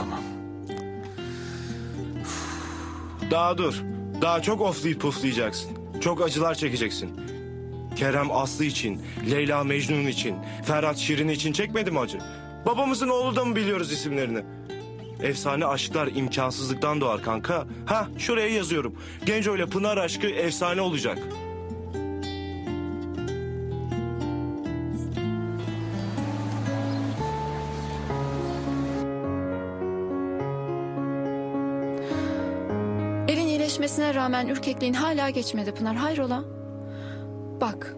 yapamam. Daha dur. Daha çok oflayıp puflayacaksın. Çok acılar çekeceksin. Kerem Aslı için, Leyla Mecnun için, Ferhat Şirin için çekmedi mi acı? Babamızın oğlu da mı biliyoruz isimlerini? Efsane aşklar imkansızlıktan doğar kanka. Ha şuraya yazıyorum. Genco ile Pınar aşkı efsane olacak. İyileşmesine rağmen ürkekliğin hala geçmedi Pınar. Hayrola? Bak,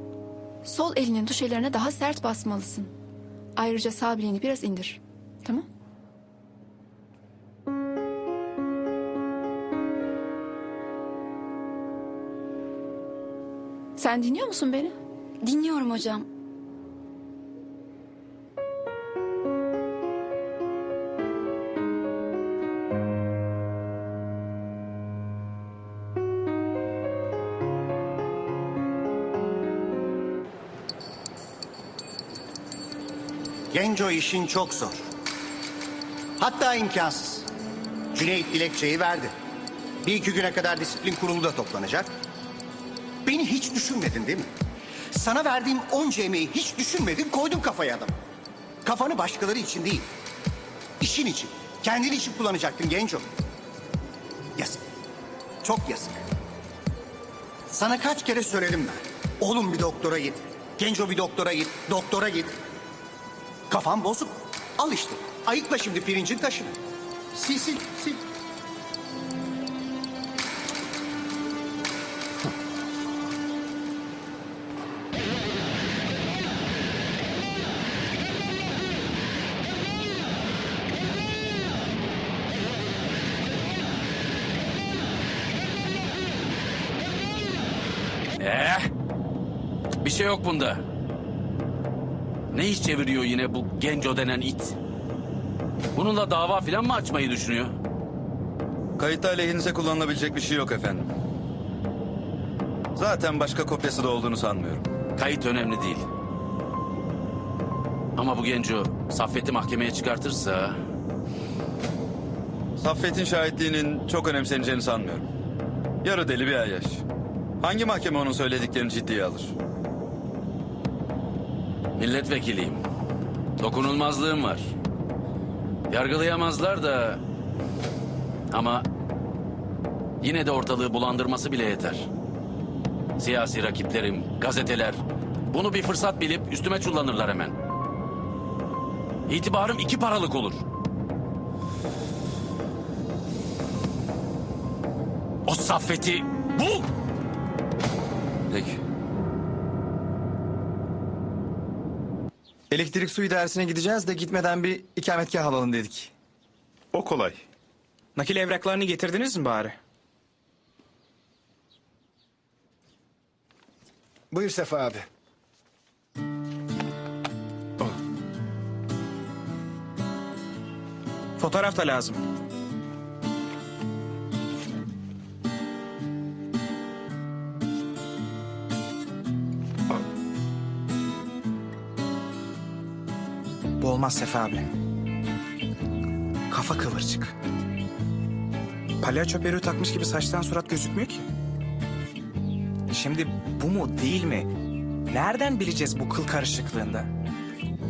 sol elinin tuşelerine daha sert basmalısın. Ayrıca sağ bileğini biraz indir. Tamam? Sen dinliyor musun beni? Dinliyorum hocam. Genco işin çok zor. Hatta imkansız. Cüneyt dilekçeyi verdi. Bir iki güne kadar disiplin kurulu da toplanacak. Beni hiç düşünmedin değil mi? Sana verdiğim onca emeği hiç düşünmedin koydun kafaya adam. Kafanı başkaları için değil. işin için. Kendin için kullanacaktın Genco. Yazık. Çok yazık. Sana kaç kere söyledim ben. Oğlum bir doktora git. Genco bir doktora git. Doktora git. Kafam bozuk. Al işte. Ayıkla şimdi pirincin taşını. Sil sil sil. Eh, bir şey yok bunda. Ne iş çeviriyor yine bu Genco denen it? Bununla dava filan mı açmayı düşünüyor? Kayıtta aleyhinize kullanılabilecek bir şey yok efendim. Zaten başka kopyası da olduğunu sanmıyorum. Kayıt önemli değil. Ama bu Genco Saffet'i mahkemeye çıkartırsa... Saffet'in şahitliğinin çok önemseneceğini sanmıyorum. Yarı deli bir ayyaş. Hangi mahkeme onun söylediklerini ciddiye alır? Milletvekiliyim. Dokunulmazlığım var. Yargılayamazlar da... Ama... Yine de ortalığı bulandırması bile yeter. Siyasi rakiplerim, gazeteler... Bunu bir fırsat bilip üstüme çullanırlar hemen. İtibarım iki paralık olur. O saffeti bul! Elektrik su idaresine gideceğiz de gitmeden bir ikametgah alalım dedik. O kolay. Nakil evraklarını getirdiniz mi bari? Buyur Sefa abi. Fotoğraf da lazım. Bu olmaz Sefa abi. Kafa kıvırcık. Palyaço peruğu takmış gibi saçtan surat gözükmüyor ki. Şimdi bu mu değil mi? Nereden bileceğiz bu kıl karışıklığında?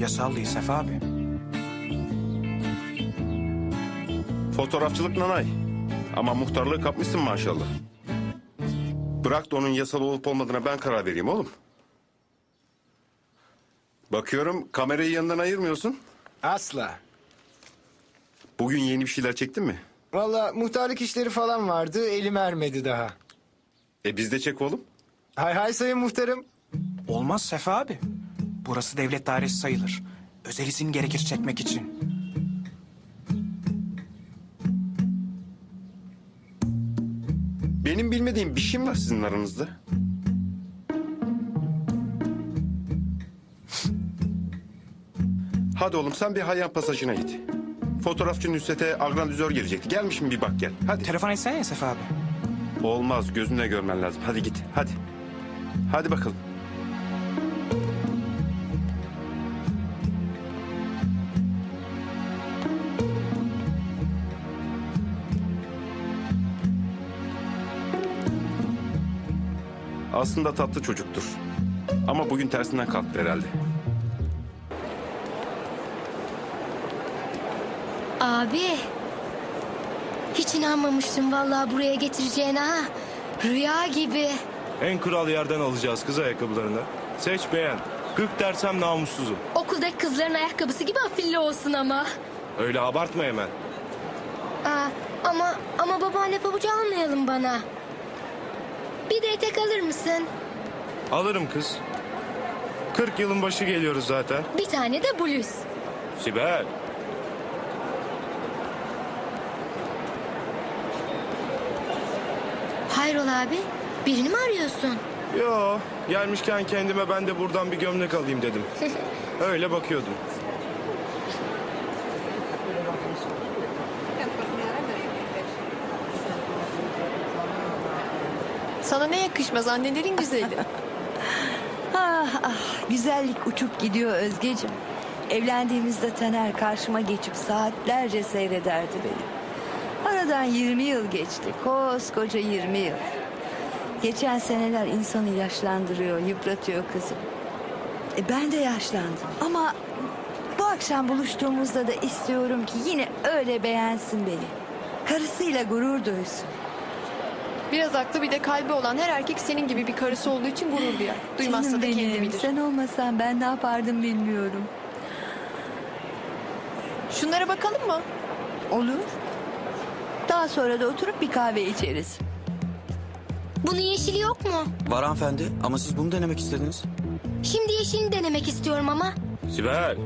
Yasallıyı Sefa abi. Fotoğrafçılık nanay. Ama muhtarlığı kapmışsın maşallah. Bırak da onun yasal olup olmadığına ben karar vereyim oğlum. Bakıyorum kamerayı yanından ayırmıyorsun. Asla. Bugün yeni bir şeyler çektin mi? Valla muhtarlık işleri falan vardı elim ermedi daha. E biz de çek oğlum. Hay hay sayın muhtarım. Olmaz Sefa abi. Burası devlet dairesi sayılır. Özel izin gerekir çekmek için. Benim bilmediğim bir şey mi var sizin aranızda? Hadi oğlum sen bir Hayyan pasajına git. Fotoğrafçı Nusret'e agrandizör gelecekti. Gelmiş mi bir bak gel. Hadi. Telefon etsene ya Sefa abi. Olmaz gözünle görmen lazım. Hadi git hadi. Hadi bakalım. Aslında tatlı çocuktur. Ama bugün tersinden kalktı herhalde. Abi. Hiç inanmamıştım vallahi buraya getireceğine ha. Rüya gibi. En kral yerden alacağız kız ayakkabılarını. Seç beğen. 40 dersem namussuzum. Okuldaki kızların ayakkabısı gibi afilli olsun ama. Öyle abartma hemen. Aa, ama ama babaanne pabucu almayalım bana. Bir de etek alır mısın? Alırım kız. 40 yılın başı geliyoruz zaten. Bir tane de bluz. Sibel. Hayrola abi? Birini mi arıyorsun? Yo, gelmişken kendime ben de buradan bir gömlek alayım dedim. Öyle bakıyordum. Sana ne yakışmaz annelerin güzeli. Ah ah güzellik uçup gidiyor Özgecim. Evlendiğimizde Taner karşıma geçip saatlerce seyrederdi beni. Aradan 20 yıl geçti. Koskoca 20 yıl. Geçen seneler insanı yaşlandırıyor, yıpratıyor kızım. E ben de yaşlandım ama bu akşam buluştuğumuzda da istiyorum ki yine öyle beğensin beni. Karısıyla gurur duysun. Biraz aklı bir de kalbi olan her erkek senin gibi bir karısı olduğu için gurur duyar. Duymazsa Canım da kendi benim, bilir. Sen olmasan ben ne yapardım bilmiyorum. Şunlara bakalım mı? Olur. Daha sonra da oturup bir kahve içeriz. Bunun yeşili yok mu? Var hanımefendi ama siz bunu denemek istediniz. Şimdi yeşilini denemek istiyorum ama. Sibel.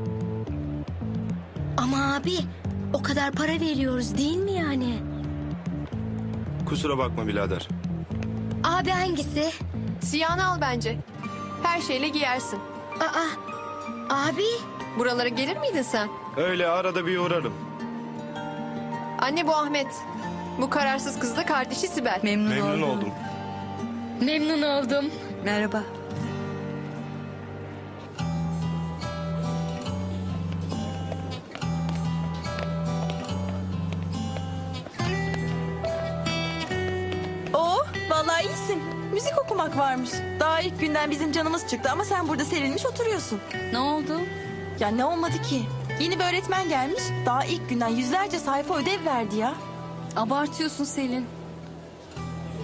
Ama abi o kadar para veriyoruz değil mi yani? Kusura bakma birader. Abi hangisi? Siyahını al bence. Her şeyle giyersin. Aa, abi Buralara gelir miydin sen? Öyle arada bir uğrarım. Anne bu Ahmet. Bu kararsız kız da kardeşi Sibel. Memnun, Memnun oldum. memnun oldum. Merhaba. Oo, vallahi iyisin. Müzik okumak varmış. Daha ilk günden bizim canımız çıktı ama sen burada serilmiş oturuyorsun. Ne oldu? Ya ne olmadı ki? Yeni bir öğretmen gelmiş. Daha ilk günden yüzlerce sayfa ödev verdi ya. Abartıyorsun Selin.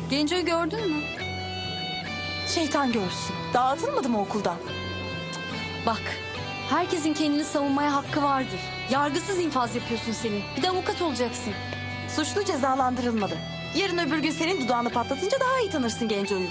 Genco'yu gördün mü? Şeytan görsün. Daha atılmadı mı okuldan? Bak, herkesin kendini savunmaya hakkı vardır. Yargısız infaz yapıyorsun Selin. Bir de avukat olacaksın. Suçlu cezalandırılmadı. Yarın öbür gün senin dudağını patlatınca daha iyi tanırsın Genco'yu.